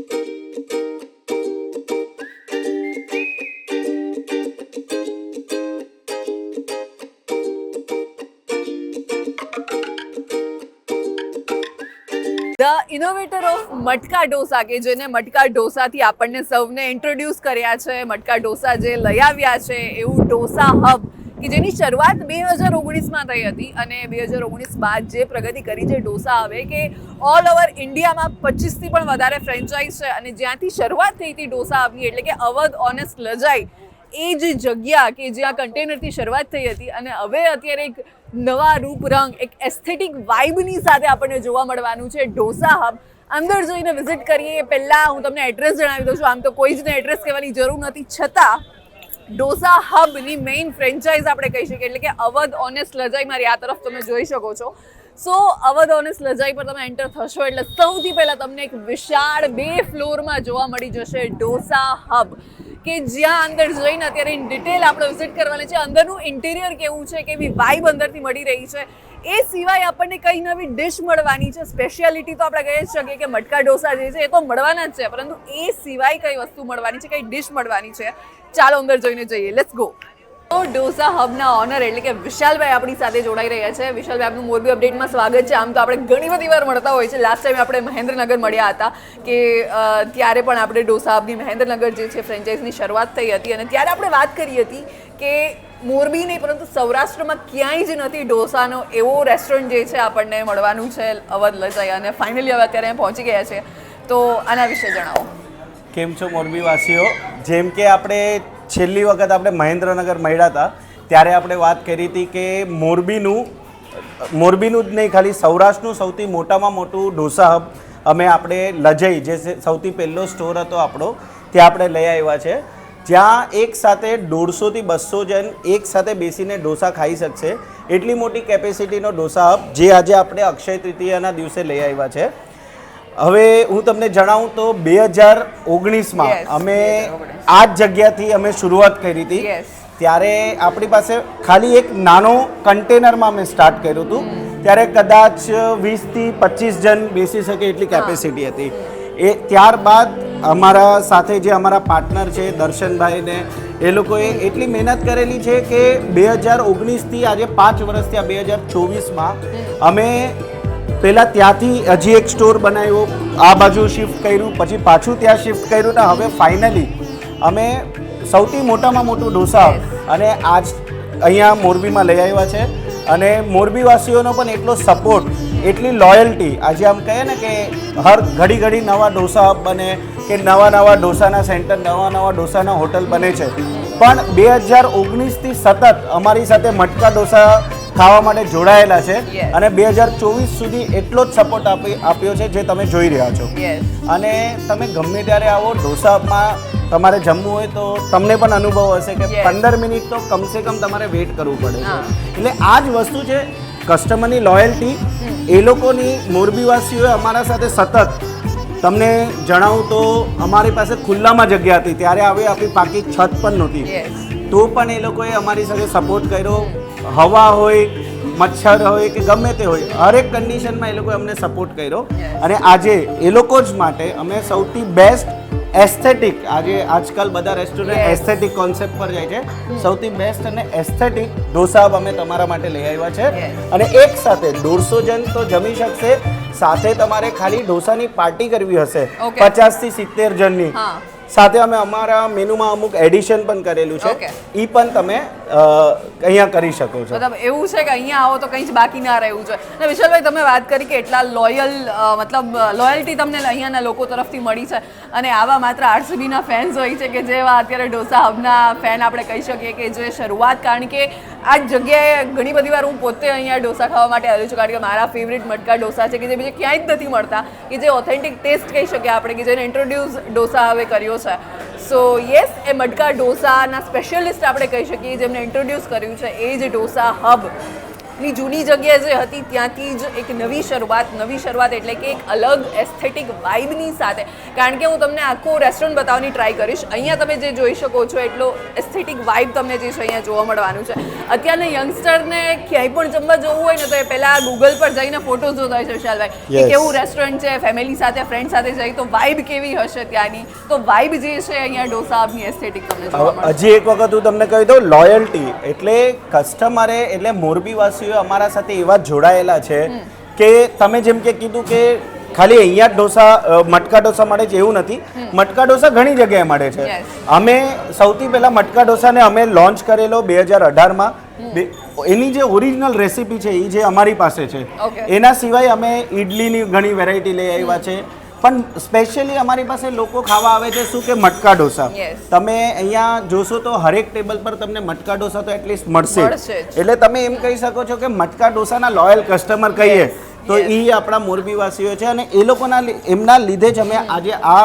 The innovator of matka dosa કે જેને મટકા ઢોસાથી આપણને સૌને ઇન્ટ્રોડ્યુસ કર્યા છે. મટકા ઢોસા જે લઈ આવ્યા છે, એવું ઢોસા હબ કે જેની શરૂઆત બે હજાર ઓગણીસમાં થઈ હતી અને બે હજાર ઓગણીસ બાદ જે પ્રગતિ કરી છે ઢોસા હવે કે ઓલ ઓવર ઇન્ડિયામાં પચીસથી પણ વધારે ફ્રેન્ચાઇઝ છે અને જ્યાંથી શરૂઆત થઈ હતી ઢોસા આવી એટલે કે અવધ ઓનેસ્ટ લજાઈ, એ જ જગ્યા કે જ્યાં કન્ટેનરથી શરૂઆત થઈ હતી અને હવે અત્યારે એક નવા રૂપ રંગ, એક એસ્થેટિક વાઇબની સાથે આપણને જોવા મળવાનું છે ઢોસા હબ. અંદર જોઈને વિઝિટ કરીએ. પહેલાં હું તમને એડ્રેસ જણાવી દઉં છું. આમ તો કોઈ જ એડ્રેસ કહેવાની જરૂર નથી. છતાં ડોસા હબની મેઇન ફ્રેન્ચાઇઝ આપણે કહી શકીએ. એટલે કે અવધ ઓનેસ્ટ લજાઈ મારી આ તરફ તમે જોઈ શકો છો. સો અવધ ઓનેસ્ટ લજાઈ પર તમે એન્ટર થશો એટલે સૌથી પહેલાં તમને એક વિશાળ બે ફ્લોરમાં જોવા મળી જશે ડોસા હબ. કે જ્યાં અંદર જઈને અત્યારે ઇન ડિટેલ આપણે વિઝિટ કરવાની છે. અંદરનું ઇન્ટિરિયર કેવું છે, કેવી વાઇબ અંદરથી મળી રહી છે. એ સિવાય આપણને કઈ નવી ડિશ મળવાની છે. સ્પેશિયાલિટી તો આપણે કહી શકીએ કે મટકા ઢોસા જે છે એ તો મળવાના જ છે. પરંતુ એ સિવાય કઈ વસ્તુ મળવાની છે, કઈ ડિશ મળવાની છે. ચાલો અંદર જોઈને જઈએ. લેટ્સ ગો તો ડોસા હબના ઓનર એટલે કે વિશાલભાઈ આપણી સાથે જોડાઈ રહ્યા છે. વિશાલભાઈ, આપનું મોરબી અપડેટમાં સ્વાગત છે. આમ તો આપણે ઘણી બધી વાર મળતા હોય છે. લાસ્ટ ટાઈમ આપણે મહેન્દ્રનગર મળ્યા હતા કે ત્યારે પણ આપણે ડોસા હબની મહેન્દ્રનગર જે છે ફ્રેન્ચાઇઝની શરૂઆત થઈ હતી અને ત્યારે આપણે વાત કરી હતી કે મોરબી નહીં, પરંતુ સૌરાષ્ટ્રમાં ક્યાંય જ નથી ઢોસાનો એવો રેસ્ટોરન્ટ જે છે આપણને મળવાનું છે, અવધ લજાઈ. અને ફાઇનલી હવે અત્યારે પહોંચી ગયા છે તો આના વિશે જણાવો. કેમ છો મોરબીવાસીઓ? જેમ કે આપણે છેલ્લી વખત આપણે મહેન્દ્રનગર મળ્યા હતા, ત્યારે આપણે વાત કરી હતી કે મોરબીનું મોરબીનું જ નહીં, ખાલી સૌરાષ્ટ્રનું સૌથી મોટામાં મોટું ઢોસા હબ અમે આપણે લજઈ, જે સૌથી પહેલો સ્ટોર હતો આપણો, ત્યાં આપણે લઈ આવ્યા છે. જ્યાં એક સાથે દોઢસોથી બસો જણ એક સાથે બેસીને ઢોસા ખાઈ શકશે. એટલી મોટી કેપેસિટીનો ઢોસા હબ જે આજે આપણે અક્ષય તૃતીયાના દિવસે લઈ આવ્યા છે. હવે હું તમને જણાવું તો બે હજાર ઓગણીસમાં અમે આ જ જગ્યાથી અમે શરૂઆત કરી હતી. ત્યારે આપણી પાસે ખાલી એક નાનો કન્ટેનરમાં અમે સ્ટાર્ટ કર્યું હતું. ત્યારે કદાચ વીસથી પચીસ જણ બેસી શકે એટલી કેપેસિટી હતી. એ ત્યારબાદ અમારા સાથે જે અમારા પાર્ટનર છે દર્શનભાઈને એ લોકોએ એટલી મહેનત કરેલી છે કે બે હજાર ઓગણીસથી આજે પાંચ વર્ષથી આ બે હજાર ચોવીસમાં અમે પહેલાં ત્યાંથી હજી એક સ્ટોર બનાવ્યો આ બાજુ શિફ્ટ કર્યું પછી પાછું ત્યાં શિફ્ટ કર્યું ને હવે ફાઇનલી અમે સૌથી મોટામાં મોટું ઢોસા અને આજ અહીંયા મોરબીમાં લઈ આવ્યા છે. અને મોરબીવાસીઓનો પણ એટલો સપોર્ટ એટલી લોયલ્ટી આજે આમ કહીએ ને કે હર ઘડી ઘડી નવા ઢોસા બને કે નવા નવા ઢોસાના સેન્ટર નવા નવા ઢોસાના હોટલ બને છે. પણ બે હજાર ઓગણીસથી સતત અમારી સાથે મટકા ઢોસા ખાવા માટે જોડાયેલા છે. અને બે હજાર ચોવીસ સુધી એટલો જ સપોર્ટ આપી આપ્યો છે જે તમે જોઈ રહ્યા છો. અને તમે ગમે ત્યારે આવો ઢોસામાં તમારે જમવું હોય તો તમને પણ અનુભવ હશે કે પંદર મિનિટ તો કમસે કમ તમારે વેઇટ કરવું પડે છે. એટલે આ જ વસ્તુ છે કસ્ટમરની લોયલ્ટી એ લોકોની મોરબીવાસીઓએ અમારા સાથે સતત તમને જણાવું તો અમારી પાસે ખુલ્લામાં જગ્યા હતી. ત્યારે આવી આપણી પાકી છત પણ નહોતી. તો પણ એ લોકોએ અમારી સાથે સપોર્ટ કર્યો. હવા હોય મચ્છર હોય કે ગમે તે હોય હરેક કન્ડિશનમાં એ લોકોએ અમને સપોર્ટ કર્યો. અને આજે એ લોકો જ માટે અમે સૌથી બેસ્ટ એસ્થેટિક આજે આજકાલ બધા રેસ્ટોરન્ટ એસ્થેટિક કોન્સેપ્ટ પર જાય છે. સૌથી બેસ્ટ અને એસ્થેટિક ઢોસા અમે તમારા માટે લઈ આવ્યા છે. અને એક સાથે દોઢસો જણ તો જમી શકશે સાથે તમારે ખાલી ઢોસાની પાર્ટી કરવી હશે. પચાસથી સિત્તેર જણની. સાથે અમે અમારા મેનુમાં અમુક એડિશન પણ કરેલું છે. એ પણ તમે અહીંયા કરી શકો છો. મતલબ એવું છે કે અહીંયા આવો તો કંઈ જ બાકી ના રહેવું જોઈએ. અને વિશાલભાઈ તમે વાત કરી કે એટલા લોયલ મતલબ લોયલ્ટી તમને અહીંયાના લોકો તરફથી મળી છે. અને આવા માત્ર આરસીબીના ફેન્સ હોય છે કે જેવા અત્યારે ડોસા હબના ફેન આપણે કહી શકીએ કે જે શરૂઆત કારણ કે આ જગ્યાએ ઘણી બધી વાર હું પોતે અહીંયા ઢોસા ખાવા માટે આવ્યો છું કારણ કે મારા ફેવરિટ મટકા ઢોસા છે કે જે બીજે ક્યાંય જ નથી મળતા, કે જે ઓથેન્ટિક ટેસ્ટ કહી શકીએ આપણે, કે જેને ઇન્ટ્રોડ્યુસ ડોસા હવે કર્યો છે. સો યસ એ મટકા ઢોસાના સ્પેશિયલિસ્ટ આપણે કહી શકીએ જેમને ઇન્ટ્રોડ્યુસ કર્યું છે, એ જ ઢોસા હબ ની જૂની જગ્યા જે હતી ત્યાંથી જ એક નવી શરૂઆત નવી શરૂઆત એટલે કે એક અલગ એસ્થેટિક વાઇબની સાથે. કારણ કે હું તમને આખો રેસ્ટોરન્ટ બતાવવાની ટ્રાય કરીશ. અહીંયા તમે જે જોઈ શકો છો એટલો એસ્થેટિક વાઇબ તમને જે છે અહીંયા જોવા મળવાનું છે. અત્યારના યંગસ્ટરને ક્યાંય પણ જમવા જવું હોય ને તો એ પહેલાં ગૂગલ પર જઈને ફોટો જોતા હોય છે વિશાલભાઈ કે કેવું રેસ્ટોરન્ટ છે ફેમિલી સાથે ફ્રેન્ડ સાથે જઈ તો વાઇબ કેવી હશે ત્યાંની? તો વાઇબ જે છે અહીંયા ડોસા એસ્થેટિક તમને હજી એક વખત હું તમને કહી દઉં લોયલ્ટી એટલે કસ્ટમરે એટલે મોરબીવાસીઓ અમારા સાથે એવા જોડાયેલા છે કે તમે જેમ કે કીધું કે ખાલી અહીંયા ઢોસા મટકા ઢોસા મળે છે એવું નથી. મટકા ઢોસા ઘણી જગ્યાએ મળે છે. અમે સૌથી પહેલા મટકા ઢોસાને અમે લોન્ચ કરેલો બે હજાર અઢારમાં. એની જે ઓરિજિનલ રેસીપી છે એ જે અમારી પાસે છે. એના સિવાય અમે ઈડલીની ઘણી વેરાયટી લઈ આવ્યા છે. પણ સ્પેશિયલી અમારી પાસે લોકો ખાવા આવે છે શું કે મટકા ઢોસા. તમે અહીંયા જોશો તો હરેક ટેબલ પર તમને મટકા ઢોસા તો એટલીસ્ટ મળશે. એટલે તમે એમ કહી શકો છો કે મટકા ઢોસાના લોયલ કસ્ટમર કહીએ. તો એ આપણા મોરબીવાસીઓ છે અને એ લોકોના એમના લીધે જ અમે આજે આ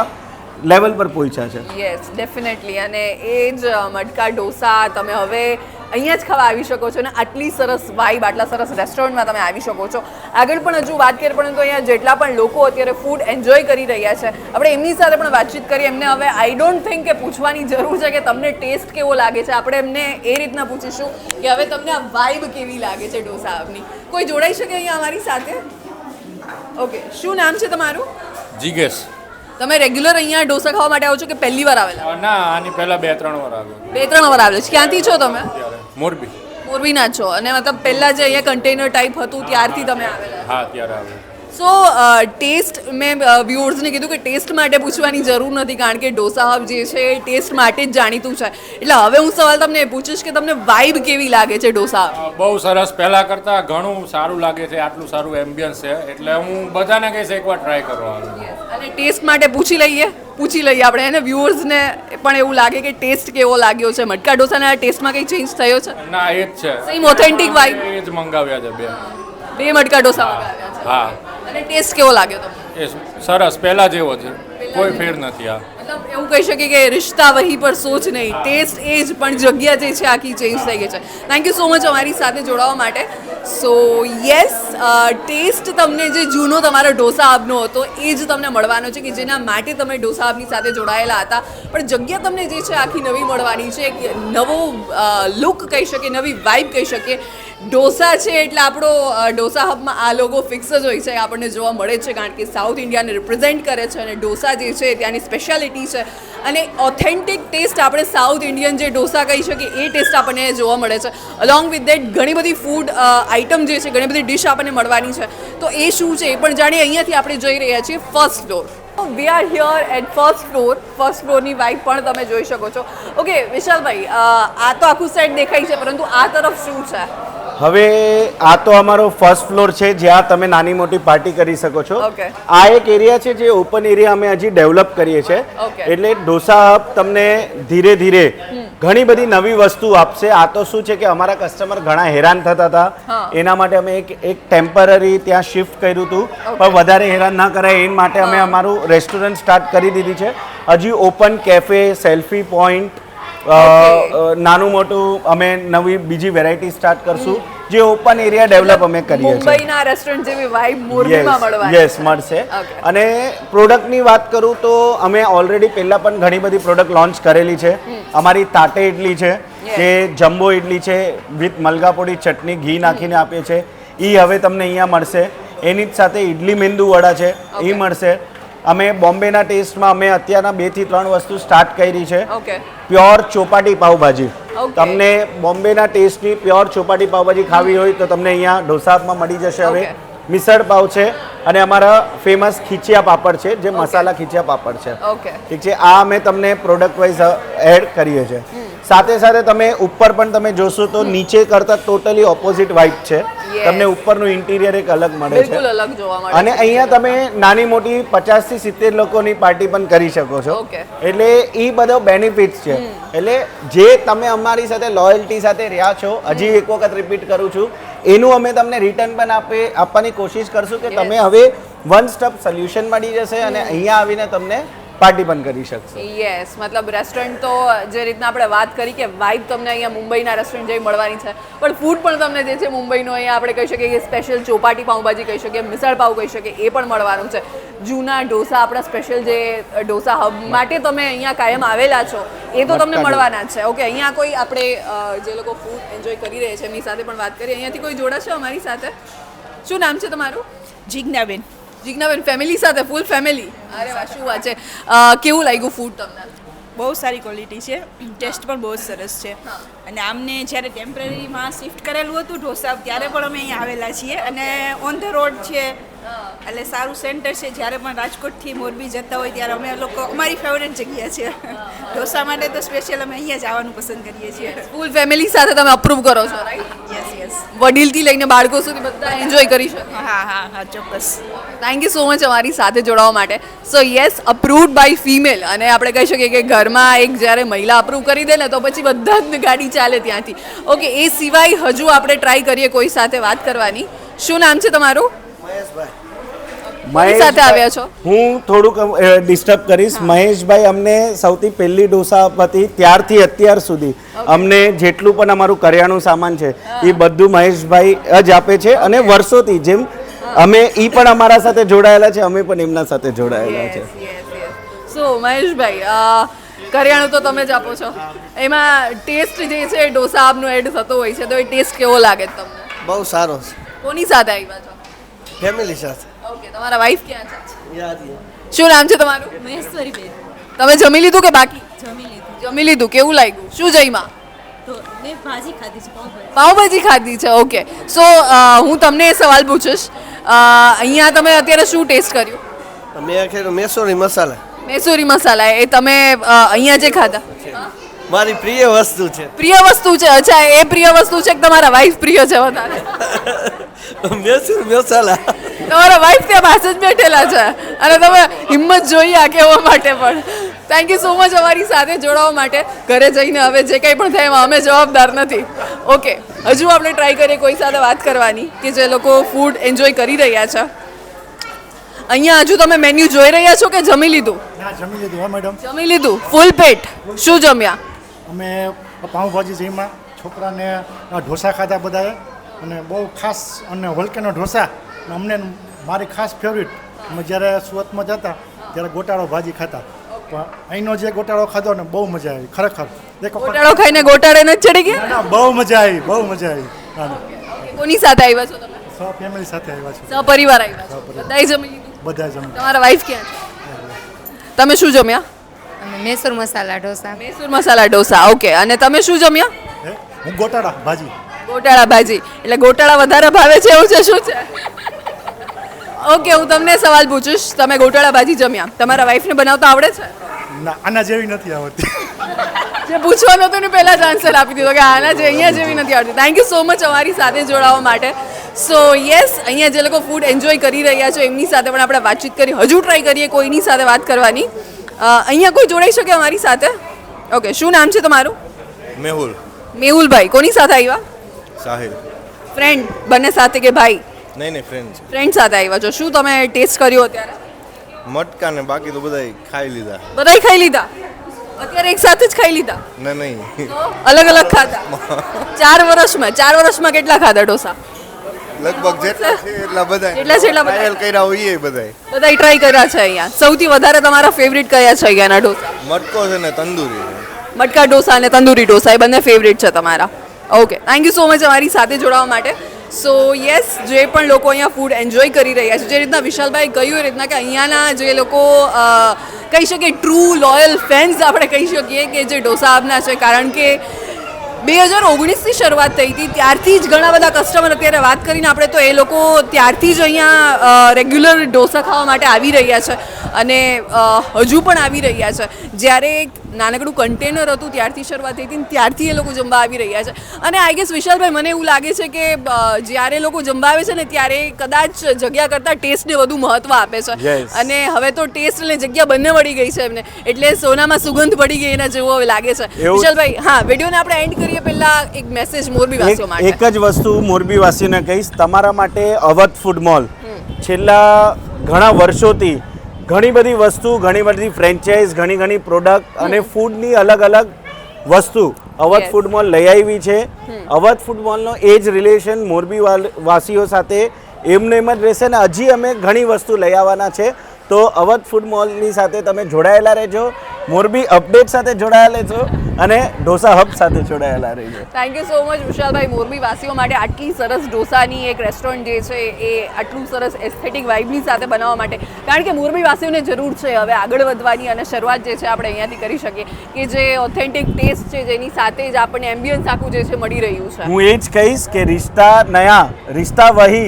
લેવલ પર પહોંચ્યા છે. યસ ડેફિનેટલી અને એ જ મટકા ઢોસા તમે હવે અહીંયા જ ખાવા આવી શકો છો અને આટલી સરસ વાઇબ આટલા સરસ રેસ્ટોરન્ટમાં તમે આવી શકો છો. આગળ પણ હજુ વાત કરીએ, પરંતુ અહીંયા જેટલા પણ લોકો અત્યારે ફૂડ એન્જોય કરી રહ્યા છે, આપણે એમની સાથે પણ વાતચીત કરીએ. એમને હવે આઈ ડોન્ટ થિંક કે પૂછવાની જરૂર છે કે તમને ટેસ્ટ કેવો લાગે છે. આપણે એમને એ રીતના પૂછીશું કે હવે તમને આ વાઇબ કેવી લાગે છે ઢોસા આપની. કોઈ જોડાઈ શકે અહીંયા અમારી સાથે? ઓકે શું નામ છે તમારું? જીગેશ. તમે રેગ્યુલર અહીંયા ઢોસા ખાવા માટે આવો છો કે પહેલી વાર આવેલા? ના આની પહેલા બે ત્રણ વાર આવ્યો બે ત્રણ વાર આવેલા છે. ક્યાંથી છો તમે? મોરબી. મોરબીના છો. અને મતલબ પહેલા જે અહીંયા કન્ટેનર ટાઈપ હતું ત્યારથી તમે આવેલા હા ત્યારે આવ્યો સો ટેસ્ટ મેં વ્યુઅર્સને કીધું કે ટેસ્ટ માટે પૂછવાની જરૂર નથી કારણ કે ડોસા હબ જે છે એ ટેસ્ટ માટે જ જાણીતું છે. એટલે હવે હું સવાલ તમને પૂછીશ કે તમને વાઇબ કેવી લાગે છે ડોસા બહુ સરસ. પહેલાં કરતાં ઘણું સારું લાગે છે આટલું સારું એમ્બિયન્સ છે. એટલે હું બધાને કહીશ એકવાર ટ્રાય કરવા અને ટેસ્ટ માટે પૂછી લઈએ. પૂછી લઈએ આપણે એને વ્યુઅર્સને પણ એવું લાગે કે ટેસ્ટ કેવો લાગ્યો છે. મટકા ડોસાના ટેસ્ટમાં કંઈ ચેન્જ થયો છે? ના એ જ છે. સેમ ઓથેન્ટિક વાઇબ એ જ મંગાવ્યા છે બે. બે મટકા ઢોસા છે. હા. અને ટેસ્ટ કેવો લાગ્યો તમને? એ સરસ પહેલાં જેવો છે. કોઈ ફેર નથી આ મતલબ એવું કહી શકીએ કે રિશ્તા વહી પર સોચ નહીં. ટેસ્ટ એ જ પણ જગ્યા જે છે આખી ચેન્જ થઈ ગઈ છે. થેન્ક યુ સો મચ અમારી સાથે જોડાવા માટે. સો યસ ટેસ્ટ તમને જે જૂનો તમારો ઢોસા આપનો હતો એ જ તમને મળવાનો છે કે જેના માટે તમે ઢોસા આપની સાથે જોડાયેલા હતા. પણ જગ્યા તમને જે છે આખી નવી મળવાની છે એક નવો લુક કહી શકીએ નવી વાઇબ કહી શકીએ. ઢોસા છે એટલે આપણો ઢોસા હબમાં આ લોગો ફિક્સ જ હોય છે, આપણને જોવા મળે છે, કારણ કે સાઉથ ઇન્ડિયાને રિપ્રેઝેન્ટ કરે છે અને ઢોસા જે છે ત્યાંની સ્પેશિયાલિટી છે. અને ઓથેન્ટિક ટેસ્ટ આપણે સાઉથ ઇન્ડિયન જે ઢોસા કહી શકીએ, એ ટેસ્ટ આપણને જોવા મળે છે. અલોંગ વિથ દેટ ઘણી બધી ફૂડ આઇટમ જે છે, ઘણી બધી ડિશ આપણને મળવાની છે. તો એ શું છે એ પણ જાણીએ, અહીંયાથી આપણે જઈ રહ્યા છીએ first floor we are here at first floor first ફ્લોરની wife પણ તમે જોઈ શકો છો. ઓકે વિશાલભાઈ આ તો આખું સેટ દેખાય છે, પરંતુ આ તરફ શું છે? હવે આ તો અમારો ફર્સ્ટ ફ્લોર છે જ્યાં તમે નાની મોટી પાર્ટી કરી શકો છો. આ એક એરિયા છે જે ઓપન એરિયા અમે હજી ડેવલપ કરીએ છીએ. એટલે ઢોસા હબ તમને ધીરે ધીરે ઘણી બધી નવી વસ્તુ આપશે. આ તો શું છે કે અમારા કસ્ટમર ઘણા હેરાન થતા હતા. એના માટે અમે એક એક ટેમ્પરરી ત્યાં શિફ્ટ કર્યું હતું. પણ વધારે હેરાન ના કરાય એ માટે અમે અમારું રેસ્ટોરન્ટ સ્ટાર્ટ કરી દીધી છે. હજી ઓપન કેફે સેલ્ફી પોઈન્ટ નાનું મોટું અમે નવી બીજી વેરાયટી સ્ટાર્ટ કરશું જે ઓપન એરિયા ડેવલપ અમે કરીએ છીએ. મુંબઈના રેસ્ટોરન્ટ જેવી વાઇબ મોરબીમાં મળવાની. યસ મળશે. અને પ્રોડક્ટની વાત કરું તો અમે ઓલરેડી પહેલા પણ ઘણી બધી પ્રોડક્ટ લોન્ચ કરેલી છે. અમારી તાટે ઇડલી છે. કે જમ્બો ઇડલી છે વિથ મલગાપોડી ચટણી ઘી નાખીને આપીએ છે એ હવે તમને અહીંયા મળશે. એની જ સાથે ઇડલી મેંદુ વડા છે એ મળશે. અમે બોમ્બેના ટેસ્ટમાં અમે અત્યારના બેથી ત્રણ વસ્તુ સ્ટાર્ટ કરી છે. પ્યોર ચોપાટી પાઉભાજી. તમને બોમ્બેના ટેસ્ટની પ્યોર ચોપાટી પાઉભાજી ખાવી હોય તો તમને અહીંયા ઢોસામાં મળી જશે હવે. મિસળ પાવ છે અને અમારા ફેમસ ખીચિયા પાપડ છે જે મસાલા ખીચિયા પાપડ છે. ઠીક છે? આ અમે તમને પ્રોડક્ટ વાઇઝ એડ કરીએ છીએ. સાથે સાથે તમે ઉપર પણ તમે જોશો તો નીચે કરતા ટોટલી ઓપોઝિટ વાઇટ છે. તમને ઉપરનું ઇન્ટિરિયર એક અલગ મળે છે. અને અહીંયા તમે નાની મોટી પચાસથી સિત્તેર લોકોની પાર્ટી પણ કરી શકો છો. એટલે એ બધો બેનિફિટ્સ છે. એટલે જે તમે અમારી સાથે લોયલ્ટી સાથે રહ્યા છો હજી એક વખત રિપીટ કરું છું એનું અમે તમને રિટર્ન પણ આપે આપવાની કોશિશ કરશું કે તમે હવે વન સ્ટોપ સોલ્યુશન મળી જશે અને અહીંયા આવીને તમને પાર્ટી પણ કરી શકશો. યસ મતલબ રેસ્ટોરન્ટ તો જે રીતના આપણે વાત કરી કે વાઇબ તમને અહીંયા મુંબઈના રેસ્ટોરન્ટ જઈ મળવાની છે પણ ફૂડ પણ તમને જે છે મુંબઈનો અહીંયા આપણે કહી શકીએ કે સ્પેશિયલ ચોપાટી પાઉંભાજી કહી શકીએ મિસળ પાઉં કહી શકીએ એ પણ મળવાનું છે. જૂના ઢોસા આપણા સ્પેશિયલ જે ઢોસા હબ માટે તમે અહીંયા કાયમ આવેલા છો એ તો તમને મળવાના જ છે. ઓકે અહીંયા કોઈ આપણે જે લોકો ફૂડ એન્જોય કરી રહ્યા છે એમની સાથે પણ વાત કરીએ. અહીંયાથી કોઈ જોડાશે અમારી સાથે? શું નામ છે તમારું? જિજ્ઞાબેન. જિજ્ઞાબેન ફેમિલી સાથે ફૂલ ફેમિલી અરે વાહ શું વાત છે. કેવું લાગ્યું ફૂડ તમને? બહુ સારી ક્વોલિટી છે. ટેસ્ટ પણ બહુ જ સરસ છે. અને આમને જ્યારે ટેમ્પરરીમાં શિફ્ટ કરેલું હતું ઢોસા ત્યારે પણ અમે અહીંયા આવેલા છીએ. અને ઓન ધ રોડ છે. એટલે સારું સેન્ટર છે. જ્યારે પણ રાજકોટથી મોરબી જતા હોય ત્યારે અમે લોકો અમારી ફેવરેટ જગ્યા છે. ઢોસા માટે તો સ્પેશિયલ અમે અહીંયા જ આવવાનું પસંદ કરીએ છીએ. ફૂલ ફેમિલી સાથે તમે અપ્રૂવ કરો છો રાઈટ યસ યસ વડીલથી લઈને બાળકો સુધી બધા એન્જોય કરી શકે. હા હા હા ચોક્કસ. થેન્ક યુ સો મચ અમારી સાથે જોડાવા માટે. So yes approved by female અને આપણે કહી શકીએ કે ઘરમાં એક જ્યારે મહિલા અપ્રૂવ કરી દે ને તો પછી બધા જ ગાડી ચાલે ત્યાંથી. ઓકે એ સિવાય હજુ આપણે ટ્રાય કરીએ કોઈ સાથે વાત કરવાની. શું નામ છે તમારું? મહેશભાઈ. સાથે આવ્યા છો? હું થોડુંક ડિસ્ટર્બ કરીશ. મહેશભાઈ અમને સૌથી પહેલી ડોસા હતી ત્યારથી અત્યાર સુધી. અમને જેટલું પણ અમારું કરિયાણું સામાન છે એ બધું મહેશભાઈ જ આપે છે અને વર્ષોથી જેમ અમે એ પણ અમારા સાથે જોડાયેલા છે અમે પણ એમના સાથે જોડાયેલા છે. સો મહેશભાઈ અ, કરિયાણું તો તમે જ આપો છો. એમાં ટેસ્ટ જે છે ઢોસા આપનો એડ થતો હોય છે તો એ ટેસ્ટ કેવો લાગે છે તમને? બહુ સારો છે. કોની સાથે આવ્યા છો? ફેમિલી સાથે. ઓકે તમારા વાઈફ ક્યાં છે? યાદ શું નામ છે તમારું? મહેશ્વરીબેન. તમે જમી લીધું કે બાકી? જમી લીધું. જમી લીધું. કેવું લાગ્યું? શું જઈમાં પાઉંભાજી ખાધી છે ઓકે. સો હું તમને એ સવાલ પૂછીશ. અહીંયા તમે અત્યારે શું ટેસ્ટ કર્યું? મેં ખેર મેસોરી મસાલા. મેસૂરી મસાલા એ તમે અહીંયા જે ખાધા? મારી પ્રિય વસ્તુ છે. પ્રિય વસ્તુ છે અચ્છા એ પ્રિય વસ્તુ છે કે તમારા વાઈફ પ્રિય છે વધારે? મેસુર મસાલા. તમારા વાઈફ ત્યાં પાસે જ બેઠેલા છે. અને તમે હિંમત જોઈ આ કહેવા માટે પણ. થેન્ક યુ સો મચ અમારી સાથે જોડાવા માટે. ઘરે જઈને હવે જે કંઈ પણ થાય એમાં અમે જવાબદાર નથી. ઓકે હજુ આપણે ટ્રાય કરીએ કોઈ સાથે વાત કરવાની કે જે લોકો ફૂડ એન્જોય કરી રહ્યા છે. અહીંયા હજુ તમે મેન્યુ જોઈ રહ્યા છો કે જમી લીધું? જમી લીધું હો મેડમ જમી લીધું? ફૂલ પેટ શું જમ્યા? અમે પાઉંભાજી જમ્યા છોકરાને ઢોસા ખાધા બધાએ. અને બહુ ખાસ અને હોલકેનો ઢોસા. અમને મારી ખાસ ફેવરિટ અમે જ્યારે સુરતમાં જતા ત્યારે ગોટાળો ભાજી ખાતા. પણ અહીંનો જે ગોટાળો ખાધો ને બહુ મજા આવી ખરેખર. દેખો ગોટાળો ખાઈને ગોટાળે ન ચડી ગયા? ના બહુ મજા આવી બહુ મજા આવી. કોની સાથે આવ્યા છો તમે? સો ફેમિલી સાથે આવ્યા છો સો પરિવાર આવ્યા છો. બધાએ જમી લીધું? બધા જમી તમારા વાઈફ ક્યાં છે? તમે શું જમ્યા? અને મૈસૂર મસાલા ઢોસા. મૈસૂર મસાલા ઢોસા ઓકે. અને તમે શું જમ્યા? હે? હું ગોટાળા ભાજી. ગોટાળા ભાજી. એટલે ગોટાળા વધારે ભાવે છે એવું છે શું છે? ઓકે હું તમને સવાલ પૂછીશ. તમે ગોટાળા ભાજી જમ્યા. તમારા વાઈફને બનાવતા આવડે છે? ના આના જેવી નથી આવડતી. જે પૂછવાનું હતું ને પહેલાં જ આન્સર આપી દીધો કે આના જે અહીંયા જેવી નથી આવડતી. થેન્ક યુ સો મચ અમારી સાથે જોડાવા માટે. સો યસ અહીંયા જે લોકો ફૂડ એન્જોય કરી રહ્યા છો એમની સાથે પણ આપણે વાતચીત કરી. હજુ ટ્રાય કરીએ કોઈની સાથે વાત કરવાની. અહીંયા કોઈ જોડાઈ શકે અમારી સાથે? ઓકે શું નામ છે તમારું? મેહુલ. મેહુલભાઈ કોની સાથે આવ્યા? સાહિલ. ફ્રેન્ડ બંને સાથે કે ભાઈ? નહીં નહીં ફ્રેન્ડ ફ્રેન્ડ સાથે આવ્યા છો. શું તમે ટેસ્ટ કર્યો અત્યારે? મટકા ને બાકી તો બધા ખાઈ લીધા. બધાય ખાઈ લીધા? અત્યારે એક સાથે જ ખાઈ લીધા? ના નહીં. અલગ અલગ ખાધા? ચાર વર્ષમાં ચાર વર્ષમાં કેટલા ખાધા ઢોસા? લગભગ જેટલા છે એટલા બધા જેટલા છે એટલા બધા. ટ્રાયલ કર્યા હોઈએ બધાય. બધાય ટ્રાય કર્યા છે અહીંયા. સૌથી વધારે તમારા ફેવરિટ કયા છે અહીંયાના ઢોસા? મટકો છે ને તંદુરી. મટકા ઢોસા અને તંદૂરી ઢોસા એ બંને ફેવરિટ છે તમારા. Okay thank you so much અમારી સાથે જોડાવા માટે. સો યસ જે પણ લોકો અહીંયા ફૂડ એન્જોય કરી રહ્યા છે, જે રીતના વિશાલભાઈ કહ્યું એ રીતના કે અહીંયાના જે લોકો કહી શકીએ ટ્રુ લોયલ ફેન્સ આપણે કહી શકીએ કે જે ઢોસા આપના છે. કારણ કે બે હજાર ઓગણીસની શરૂઆત થઈ હતી, ત્યારથી જ ઘણા બધા કસ્ટમર અત્યારે વાત કરીને આપણે તો એ લોકો ત્યારથી જ અહીંયા રેગ્યુલર ઢોસા ખાવા માટે આવી રહ્યા છે અને હજુ પણ આવી રહ્યા છે. જ્યારે નાનકડું કન્ટેનર હતું ત્યારથી શરૂઆત થઈ હતી ત્યારથી એ લોકો જમવા આવી રહ્યા છે. અને આઈ ગેસ વિશાલભાઈ મને એવું લાગે છે કે જ્યારે લોકો જમવા આવે છે ને ત્યારે કદાચ જગ્યા કરતાં ટેસ્ટને વધુ મહત્ત્વ આપે છે. અને હવે તો ટેસ્ટ અને જગ્યા બંને વળી ગઈ છે એમને. એટલે સોનામાં સુગંધ પડી ગઈ એના જેવું લાગે છે. વિશાલભાઈ હા વિડીયોને આપણે એન્ડ કરીએ પહેલાં એક મેસેજ મોરબી વાસીઓ માટે. એક જ વસ્તુ મોરબી વાસીને કહીશ. તમારા માટે અવધ ફૂડ મોલ છેલ્લા ઘણા વર્ષોથી ઘણી બધી વસ્તુ ઘણી બધી ફ્રેન્ચાઇઝ ઘણી ઘણી પ્રોડક્ટ અને ફૂડની અલગ અલગ વસ્તુ. અવધ. ફૂડ મોલ લઈ આવી છે. અવધ ફૂડ મોલનો એ જ રિલેશન મોરબી વાસીઓ સાથે એમને એમ જ રહેશે ને હજી અમે ઘણી વસ્તુ લઈ આવવાના છે. તો અવધ ફૂડ મોલની સાથે તમે જોડાયેલા રહેજો. મોરબી અપડેટ સાથે જોડાયેલા છો અને ઢોસા હબ સાથે જોડાયેલા રહેજો. થેન્ક યુ સો મચ વિશાલભાઈ. મોરબી વાસીઓ માટે આટલી સરસ ઢોસાની એક રેસ્ટોરન્ટ જે છે એ આટલું સરસ એસ્થેટિક વાઇબની સાથે બનાવવા માટે. કારણ કે મોરબી વાસીઓને જરૂર છે હવે આગળ વધવાની અને શરૂઆત જે છે આપણે અહીંયાથી કરી શકીએ. કે જે ઓથેન્ટિક ટેસ્ટ છે જેની સાથે જ આપણને એમ્બિયન્સ આખું જે છે મળી રહ્યું છે. હું એ જ કહીશ કે રિશ્તા નયા રિશ્તા વહી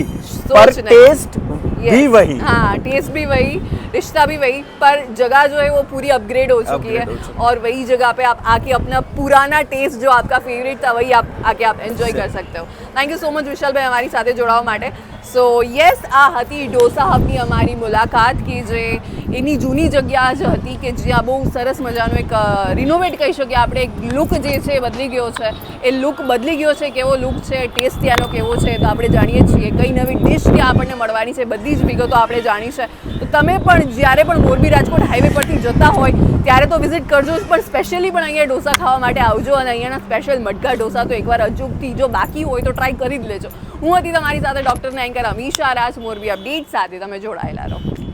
પર ટેસ્ટ yes, भी वही। हाँ टेस्ट भी वही रिश्ता भी वही पर जगह जो है वो पूरी अपग्रेड हो चुकी है। और वही जगह पे आप आके अपना पुराना टेस्ट जो आपका फेवरेट था वही आप आके आप एंजॉय कर सकते हो। Thank you so much Vishal भाई हमारी साथ जुड़ाओ माटे। સો યસ આ હતી ડોસા હબની અમારી મુલાકાત કે જે એની જૂની જગ્યા જ હતી કે જ્યાં બહુ સરસ મજાનો એક રિનોવેટ કહી શકીએ આપણે. એક લુક જે છે બદલી ગયો છે. એ લુક બદલી ગયો છે. કેવો લુક છે? ટેસ્ટ ત્યાંનો કેવો છે? તો આપણે જાણીએ છીએ કઈ નવી ડિશ ત્યાં આપણને મળવાની છે. બધી જ વિગતો આપણે જાણી છે. તો તમે પણ જ્યારે પણ મોરબી રાજકોટ હાઈવે પરથી જતા હોય, ત્યારે તો વિઝિટ કરજો. પણ સ્પેશિયલી પણ અહીંયા ઢોસા ખાવા માટે આવજો અને અહીંયાના સ્પેશિયલ મટકા ઢોસા તો એકવાર અચૂકથી જો બાકી હોય તો ટ્રાય કરી જ લેજો. હું હતી તમારી સાથે doctor anchor Amisha Raj Morbi update સાથે તમે જોડાયેલા રહો.